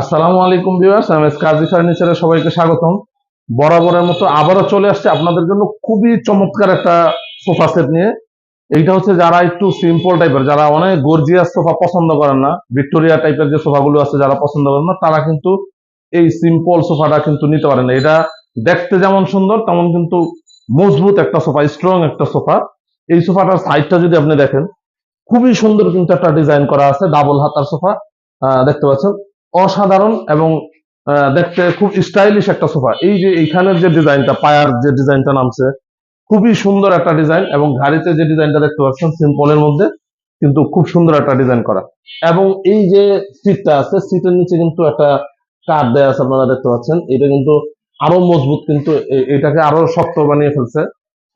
আসসালামু আলাইকুম ভিউয়ার্স, আমি কাজী ফার্নিচারে সবাইকে স্বাগতম। বরাবরের মতো আবারও চলে আসছে আপনাদের জন্য খুবই চমৎকার একটা সোফা সেট নিয়ে। এইটা হচ্ছে যারা একটু সিম্পল টাইপের যারা অনেক গর্জিয়াস সোফা পছন্দ করেন না, ভিক্টোরিয়া টাইপের যে সোফাগুলো আছে যারা পছন্দ করেন না, তারা কিন্তু এই সিম্পল সোফাটা কিন্তু নিতে পারেন এটা দেখতে যেমন সুন্দর, তেমন কিন্তু মজবুত একটা সোফা স্ট্রং একটা সোফা। এই সোফাটার সাইডটা যদি আপনি দেখেন, খুবই সুন্দর কিন্তু একটা ডিজাইন করা আছে ডাবল হাতার সোফা। দেখতে পাচ্ছেন? অসাধারণ এবং দেখতে খুব স্টাইলিশ একটা সোফা। এই যে এইখানের যে ডিজাইনটা, পায়ার যে ডিজাইনটা নামছে, খুবই সুন্দর একটা ডিজাইন এবং গাড়িতে যে ডিজাইনটা দেখতে পাচ্ছেন, সিম্পলের মধ্যে কিন্তু খুব সুন্দর একটা ডিজাইন করা। এবং এই যে সিটটা আছে, সিটের নিচে কিন্তু একটা কাঠ দেয়া আছে আপনারা দেখতে পাচ্ছেন। এটা কিন্তু আরও মজবুত কিন্তু এটাকে আরও শক্ত বানিয়ে ফেলছে।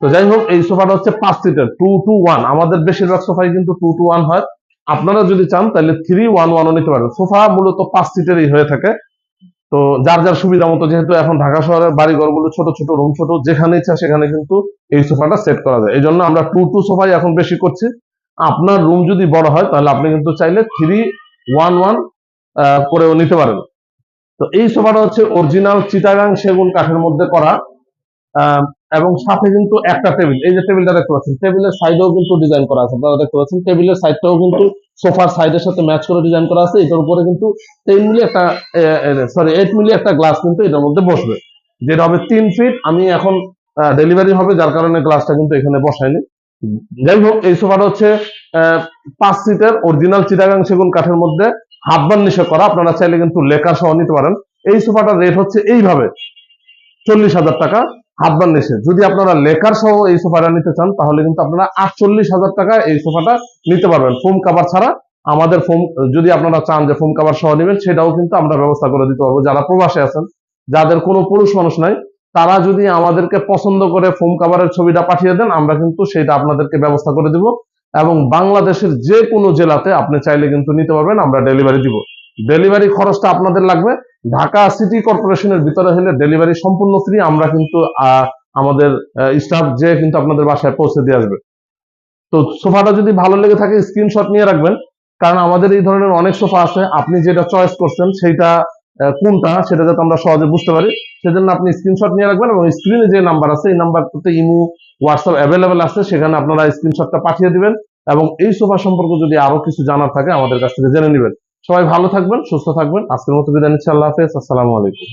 তো যাই হোক, এই সোফাটা হচ্ছে পাঁচ সিটের টু টু ওয়ান আমাদের বেশিরভাগ সোফাই কিন্তু টু টু ওয়ান হয়। আপনারা যদি চান, তাহলে থ্রি ওয়ান ওয়ানও নিতে পারেন। সোফা মূলত পাঁচ সিটেরই হয়ে থাকে। তো যার যার সুবিধা মতো, যেহেতু এখন ঢাকা শহরের বাড়ি ঘরগুলো ছোট ছোট রুম ছোট, যেখানে ইচ্ছা সেখানে কিন্তু এই সোফাটা সেট করা যায়। এই জন্য আমরা টু টু সোফাই এখন বেশি করছি। আপনার রুম যদি বড় হয়, তাহলে আপনি কিন্তু চাইলে থ্রি ওয়ান ওয়ান করেও নিতে পারেন। তো এই সোফাটা হচ্ছে অরিজিনাল চিটাগাং সেগুন কাঠের মধ্যে করা। এবং সাথে কিন্তু একটা টেবিল। এই যে টেবিলটা দেখতে পাচ্ছেন, টেবিলের সাইডেও কিন্তু ডিজাইন করা আছে। আপনারা দেখতে পাচ্ছেন, টেবিলের সাইডটাও কিন্তু সোফার সাইডের সাথে ম্যাচ করে ডিজাইন করা আছে। এটার উপরে কিন্তু টেন মিলি একটা সরি এইট মিলি একটা গ্লাস কিন্তু এটার মধ্যে বসবে। যেটা হবে তিন ফিট আমি এখন ডেলিভারি হবে, যার কারণে গ্লাসটা কিন্তু এখানে বসাইনি যাই হোক, এই সোফাটা হচ্ছে পাঁচ সিটের অরিজিনাল চিটাগাং সেগুন কাঠের মধ্যে হাত বার্নিশে করা। আপনারা চাইলে কিন্তু লেখা সহ নিতে পারেন। এই সোফাটার রেট হচ্ছে এইভাবে, চল্লিশ হাজার টাকা। হাত বার্নিশে যদি আপনারা লেকার সহ এই সোফাটা নিতে চান, তাহলে কিন্তু আপনারা আটচল্লিশ হাজার টাকা এই সোফাটা নিতে পারবেন। ফোম কাভার ছাড়া আমাদের ফোম, যদি আপনারা চান যে ফোম কাভার সহ নেবেন, সেটাও কিন্তু আমরা ব্যবস্থা করে দিতে পারব। যারা প্রবাসে আছেন, যাদের কোনো পুরুষ মানুষ নাই, তারা যদি আমাদেরকে পছন্দ করে ফোম কাভারের ছবিটা পাঠিয়ে দেন, আমরা কিন্তু সেটা আপনাদেরকে ব্যবস্থা করে দিব। এবং বাংলাদেশের যে কোনো জেলাতে আপনি চাইলে কিন্তু নিতে পারবেন, আমরা ডেলিভারি দিব। ডেলিভারি খরচটা আপনাদের লাগবে। ঢাকা সিটি কর্পোরেশনের ভিতরে হলে ডেলিভারি সম্পূর্ণ ফ্রি, আমরা কিন্তু আমাদের স্টাফ যে কিন্তু আপনাদের বাসায় পৌঁছে দিয়ে আসবে। তো সোফাটা যদি ভালো লেগে থাকে, স্ক্রিনশট নিয়ে রাখবেন, কারণ আমাদের এই ধরনের অনেক সোফা আছে, আপনি যেটা চয়েস করছেন সেইটা কোনটা, সেটা যাতে আমরা সহজে বুঝতে পারি, সেজন্য আপনি স্ক্রিনশট নিয়ে রাখবেন এবং স্ক্রিনে যে নাম্বার আছে, এই নাম্বারটাতে ইমো, হোয়াটসঅ্যাপ অ্যাভেলেবেল আছে, সেখানে আপনারা স্ক্রিনশটটা পাঠিয়ে দিবেন এবং এই সোফা সম্পর্কে যদি আরও কিছু জানার থাকে, আমাদের কাছ থেকে জেনে নেবেন। সবাই ভালো থাকবেন সুস্থ থাকবেন। আজকের মতো বিদায় নিচ্ছি আল্লাহ হাফেজ আসসালামু আলাইকুম।